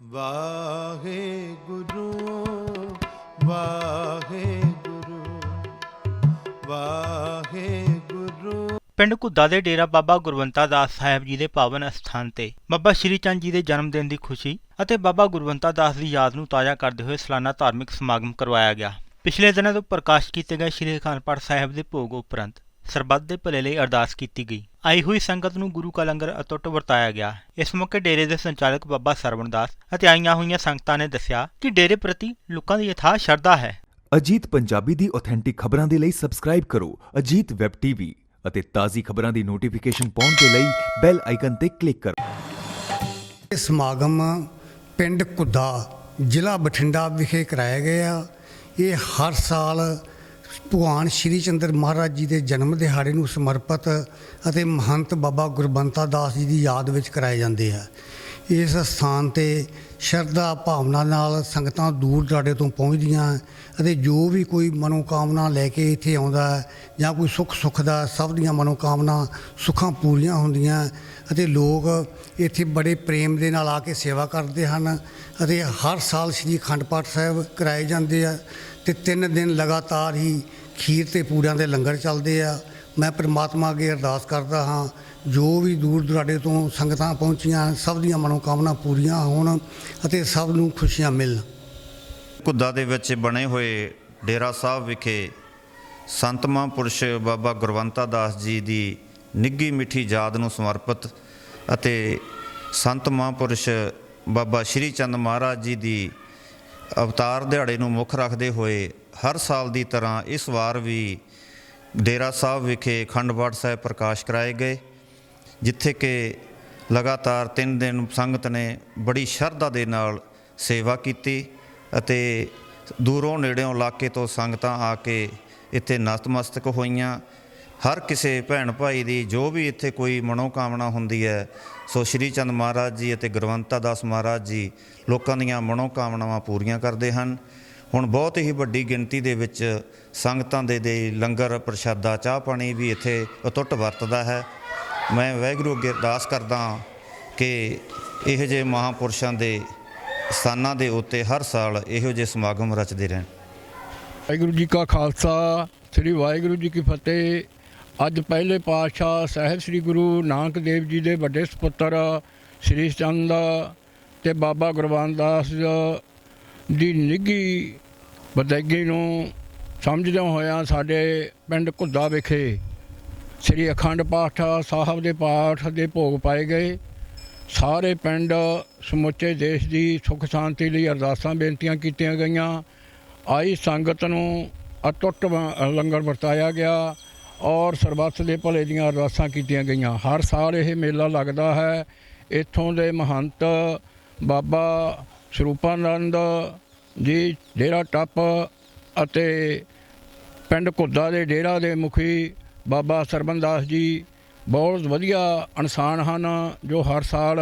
ਵਾਹਿਗੁਰੂ ਵਾਹਿਗੁਰੂ ਵਾਹਿਗੁਰੂ। ਪਿੰਡ ਘੁੱਦਾ ਦੇ ਡੇਰਾ ਬਾਬਾ ਗੁਰਵੰਤਾ ਦਾਸ ਸਾਹਿਬ ਜੀ ਦੇ ਪਾਵਨ ਅਸਥਾਨ ਤੇ ਬਾਬਾ ਸ਼੍ਰੀ ਚੰਦ ਜੀ ਦੇ ਜਨਮ ਦਿਨ ਦੀ ਖੁਸ਼ੀ ਅਤੇ ਬਾਬਾ ਗੁਰਵੰਤਾ ਦਾਸ ਦੀ ਯਾਦ ਨੂੰ ਤਾਜ਼ਾ ਕਰਦੇ ਹੋਏ ਸਾਲਾਨਾ ਧਾਰਮਿਕ ਸਮਾਗਮ ਕਰਵਾਇਆ ਗਿਆ। ਪਿਛਲੇ ਦਿਨਾਂ ਤੋਂ ਪ੍ਰਕਾਸ਼ ਕੀਤੇ ਗਏ ਸ਼੍ਰੀ ਅਖੰਡ ਪਾਠ ਸਾਹਿਬ ਦੇ ਭੋਗ ਉਪਰੰਤ ਸਰਬੱਤ ਦੇ ਭਲੇ ਲਈ ਅਰਦਾਸ ਕੀਤੀ ਗਈ। ਆਈ ਹੋਈ ਸੰਗਤ ਨੂੰ ਗੁਰੂ ਕਾ ਲੰਗਰ ਅਤੁੱਟ ਵਰਤਾਇਆ ਗਿਆ। ਇਸ ਮੌਕੇ ਡੇਰੇ ਦੇ ਸੰਚਾਲਕ ਬਾਬਾ ਸਰਵਣਦਾਸ ਅਤੇ ਆਈਆਂ ਹੋਈਆਂ ਸੰਗਤਾਂ ਨੇ ਦੱਸਿਆ ਕਿ ਡੇਰੇ ਪ੍ਰਤੀ ਲੋਕਾਂ ਦੀ ਯਥਾਰਥ ਸ਼ਰਧਾ ਹੈ। ਅਜੀਤ ਪੰਜਾਬੀ ਦੀ ਆਥੈਂਟਿਕ ਖਬਰਾਂ ਦੇ ਲਈ ਸਬਸਕ੍ਰਾਈਬ ਕਰੋ ਅਜੀਤ ਵੈਬ ਟੀਵੀ ਅਤੇ ਤਾਜ਼ੀ ਖਬਰਾਂ ਦੀ ਨੋਟੀਫਿਕੇਸ਼ਨ ਪਾਉਣ ਦੇ ਲਈ ਬੈਲ ਆਈਕਨ ਤੇ ਕਲਿੱਕ ਕਰੋ। ਇਹ ਸਮਾਗਮ ਪਿੰਡ ਕੁੱਦਾ ਜ਼ਿਲ੍ਹਾ ਬਠਿੰਡਾ ਵਿਖੇ ਕਰਾਇਆ ਗਿਆ। ਇਹ ਹਰ ਸਾਲ ਭਗਵਾਨ ਸ਼੍ਰੀ ਚੰਦਰ ਮਹਾਰਾਜ ਜੀ ਦੇ ਜਨਮ ਦਿਹਾੜੇ ਨੂੰ ਸਮਰਪਿਤ ਅਤੇ ਮਹੰਤ ਬਾਬਾ ਗੁਰਬੰਤਾ ਦਾਸ ਜੀ ਦੀ ਯਾਦ ਵਿੱਚ ਕਰਾਏ ਜਾਂਦੇ ਆ। ਇਸ ਸਥਾਨ ਤੇ ਸ਼ਰਧਾ ਭਾਵਨਾ ਨਾਲ ਸੰਗਤਾਂ ਦੂਰ ਦਰਾਡੇ ਤੋਂ ਪਹੁੰਚਦੀਆਂ ਅਤੇ ਜੋ ਵੀ ਕੋਈ ਮਨੋਕਾਮਨਾ ਲੈ ਕੇ ਇੱਥੇ ਆਉਂਦਾ ਜਾਂ ਕੋਈ ਸੁੱਖ ਸੁੱਖ ਦਾ ਸਭ ਦੀਆਂ ਮਨੋਕਾਮਨਾ ਸੁੱਖਾਂ ਪੂਰੀਆਂ ਹੁੰਦੀਆਂ ਅਤੇ ਲੋਕ ਇੱਥੇ ਬੜੇ ਪ੍ਰੇਮ ਦੇ ਨਾਲ ਆ ਕੇ ਸੇਵਾ ਕਰਦੇ ਹਨ ਅਤੇ ਹਰ ਸਾਲ ਸ੍ਰੀ ਅਖੰਡ ਪਾਠ ਸਾਹਿਬ ਕਰਾਏ ਜਾਂਦੇ ਆ। ਤੇ ਤਿੰਨ ਦਿਨ ਲਗਾਤਾਰ ਹੀ ਖੀਰ ਤੇ ਪੂੜਿਆਂ ਦੇ ਲੰਗਰ ਚੱਲਦੇ ਆ। ਮੈਂ ਪ੍ਰਮਾਤਮਾ ਅੱਗੇ ਅਰਦਾਸ ਕਰਦਾ ਹਾਂ, ਜੋ ਵੀ ਦੂਰ ਦੁਰਾਡੇ ਤੋਂ ਸੰਗਤਾਂ ਪਹੁੰਚੀਆਂ, ਸਭ ਦੀਆਂ ਮਨੋਕਾਮਨਾ ਪੂਰੀਆਂ ਹੋਣ ਅਤੇ ਸਭ ਨੂੰ ਖੁਸ਼ੀਆਂ ਮਿਲਣ। ਕੁੱਦਾ ਦੇ ਵਿੱਚ ਬਣੇ ਹੋਏ ਡੇਰਾ ਸਾਹਿਬ ਵਿਖੇ ਸੰਤ ਮਹਾਂਪੁਰਸ਼ ਬਾਬਾ ਗੁਰਵੰਤਾ ਦਾਸ ਜੀ ਦੀ ਨਿੱਗੀ ਮਿੱਠੀ ਯਾਦ ਨੂੰ ਸਮਰਪਿਤ ਅਤੇ ਸੰਤ ਮਹਾਂਪੁਰਸ਼ ਬਾਬਾ ਸ਼੍ਰੀ ਚੰਦ ਮਹਾਰਾਜ ਜੀ ਦੀ ਅਵਤਾਰ ਦਿਹਾੜੇ ਨੂੰ ਮੁੱਖ ਰੱਖਦੇ ਹੋਏ ਹਰ ਸਾਲ ਦੀ ਤਰ੍ਹਾਂ ਇਸ ਵਾਰ ਵੀ ਡੇਰਾ ਸਾਹਿਬ ਵਿਖੇ ਅਖੰਡ ਪਾਠ ਸਾਹਿਬ ਪ੍ਰਕਾਸ਼ ਕਰਾਏ ਗਏ, ਜਿੱਥੇ ਕਿ ਲਗਾਤਾਰ 3 ਦਿਨ ਸੰਗਤ ਨੇ ਬੜੀ ਸ਼ਰਧਾ ਦੇ ਨਾਲ ਸੇਵਾ ਕੀਤੀ ਅਤੇ ਦੂਰੋਂ ਨੇੜਿਓਂ ਇਲਾਕੇ ਤੋਂ ਸੰਗਤਾਂ ਆ ਕੇ ਇੱਥੇ ਨਤਮਸਤਕ ਹੋਈਆਂ। ਹਰ ਕਿਸੇ ਭੈਣ ਭਾਈ ਦੀ ਜੋ ਵੀ ਇੱਥੇ ਕੋਈ ਮਨੋਕਾਮਨਾ ਹੁੰਦੀ ਹੈ, ਸੋ ਸ਼੍ਰੀ ਚੰਦ ਮਹਾਰਾਜ ਜੀ ਅਤੇ ਗੁਰਵੰਤਾ ਦਾਸ ਮਹਾਰਾਜ ਜੀ ਲੋਕਾਂ ਦੀਆਂ ਮਨੋਕਾਮਨਾਵਾਂ ਪੂਰੀਆਂ ਕਰਦੇ ਹਨ। ਹੁਣ ਬਹੁਤ ਹੀ ਵੱਡੀ ਗਿਣਤੀ ਦੇ ਵਿੱਚ ਸੰਗਤਾਂ ਦੇ ਦੇ ਲੰਗਰ ਪ੍ਰਸ਼ਾਦਾ, ਚਾਹ ਪਾਣੀ ਵੀ ਇੱਥੇ ਅਤੁੱਟ ਵਰਤਦਾ ਹੈ। ਮੈਂ ਵਾਹਿਗੁਰੂ ਅੱਗੇ ਅਰਦਾਸ ਕਰਦਾ ਕਿ ਇਹੋ ਜਿਹੇ ਮਹਾਪੁਰਸ਼ਾਂ ਦੇ ਸਥਾਨਾਂ ਦੇ ਉੱਤੇ ਹਰ ਸਾਲ ਇਹੋ ਜਿਹੇ ਸਮਾਗਮ ਰਚਦੇ ਰਹਿਣ। ਵਾਹਿਗੁਰੂ ਜੀ ਕਾ ਖਾਲਸਾ, ਸ੍ਰੀ ਵਾਹਿਗੁਰੂ ਜੀ ਕੀ ਫਤਿਹ। ਅੱਜ ਪਹਿਲੇ ਪਾਤਸ਼ਾਹ ਸਾਹਿਬ ਸ੍ਰੀ ਗੁਰੂ ਨਾਨਕ ਦੇਵ ਜੀ ਦੇ ਵੱਡੇ ਸੁਪੁੱਤਰ ਸ੍ਰੀ ਚੰਦ ਤੇ ਬਾਬਾ ਗੁਰਬਾਨ ਦਾਸ ਦੀ ਨਿੱਗੀ ਵਧਾਈ ਨੂੰ ਸਮਝਦਿਆਂ ਹੋਇਆਂ ਸਾਡੇ ਪਿੰਡ ਘੁੱਦਾ ਵਿਖੇ ਸ੍ਰੀ ਅਖੰਡ ਪਾਠ ਸਾਹਿਬ ਦੇ ਪਾਠ ਦੇ ਭੋਗ ਪਾਏ ਗਏ। ਸਾਰੇ ਪਿੰਡ ਸਮੁੱਚੇ ਦੇਸ਼ ਦੀ ਸੁੱਖ ਸ਼ਾਂਤੀ ਲਈ ਅਰਦਾਸਾਂ ਬੇਨਤੀਆਂ ਕੀਤੀਆਂ ਗਈਆਂ। ਆਈ ਸੰਗਤ ਨੂੰ ਅਟੁੱਟ ਲੰਗਰ ਵਰਤਾਇਆ ਗਿਆ। ਔਰ ਸਰਬੱਤ ਦੇ ਭਲੇ ਦੀਆਂ ਅਰਦਾਸਾਂ ਕੀਤੀਆਂ ਗਈਆਂ। ਹਰ ਸਾਲ ਇਹ ਮੇਲਾ ਲੱਗਦਾ ਹੈ। ਇੱਥੋਂ ਦੇ ਮਹੰਤ ਬਾਬਾ ਸਰੂਪਾਨੰਦ ਜੀ, ਡੇਰਾ ਟੱਪ ਅਤੇ ਪਿੰਡ ਘੁੱਦਾ ਦੇ ਡੇਰਾ ਦੇ ਮੁਖੀ ਬਾਬਾ ਸਰਬੰਦਾਸ ਜੀ ਬਹੁਤ ਵਧੀਆ ਇਨਸਾਨ ਹਨ ਜੋ ਹਰ ਸਾਲ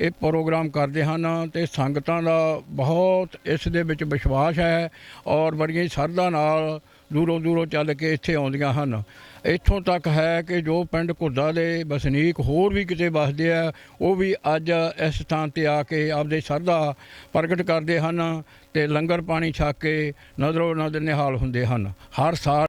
ਇਹ ਪ੍ਰੋਗਰਾਮ ਕਰਦੇ ਹਨ ਤੇ ਸੰਗਤਾਂ ਦਾ ਬਹੁਤ ਇਸ ਦੇ ਵਿੱਚ ਵਿਸ਼ਵਾਸ ਹੈ ਔਰ ਬੜੀਆਂ ਹੀ ਸ਼ਰਧਾ ਨਾਲ ਦੂਰੋਂ ਦੂਰੋਂ ਚੱਲ ਕੇ ਇੱਥੇ ਆਉਂਦੀਆਂ ਹਨ। ਇੱਥੋਂ ਤੱਕ ਹੈ ਕਿ ਜੋ ਪਿੰਡ ਘੁੱਦਾ ਦੇ ਵਸਨੀਕ ਹੋਰ ਵੀ ਕਿਤੇ ਵਸਦੇ ਆ, ਉਹ ਵੀ ਅੱਜ ਇਸ ਸਥਾਨ ਤੇ ਆ ਕੇ ਆਪਦੇ ਸ਼ਰਧਾ ਪ੍ਰਗਟ ਕਰਦੇ ਹਨ ਤੇ ਲੰਗਰ ਪਾਣੀ ਛਕ ਕੇ ਨਜ਼ਰੋ ਨਜ਼ਰ ਨਿਹਾਲ ਹੁੰਦੇ ਹਨ। ਹਰ ਸਾਲ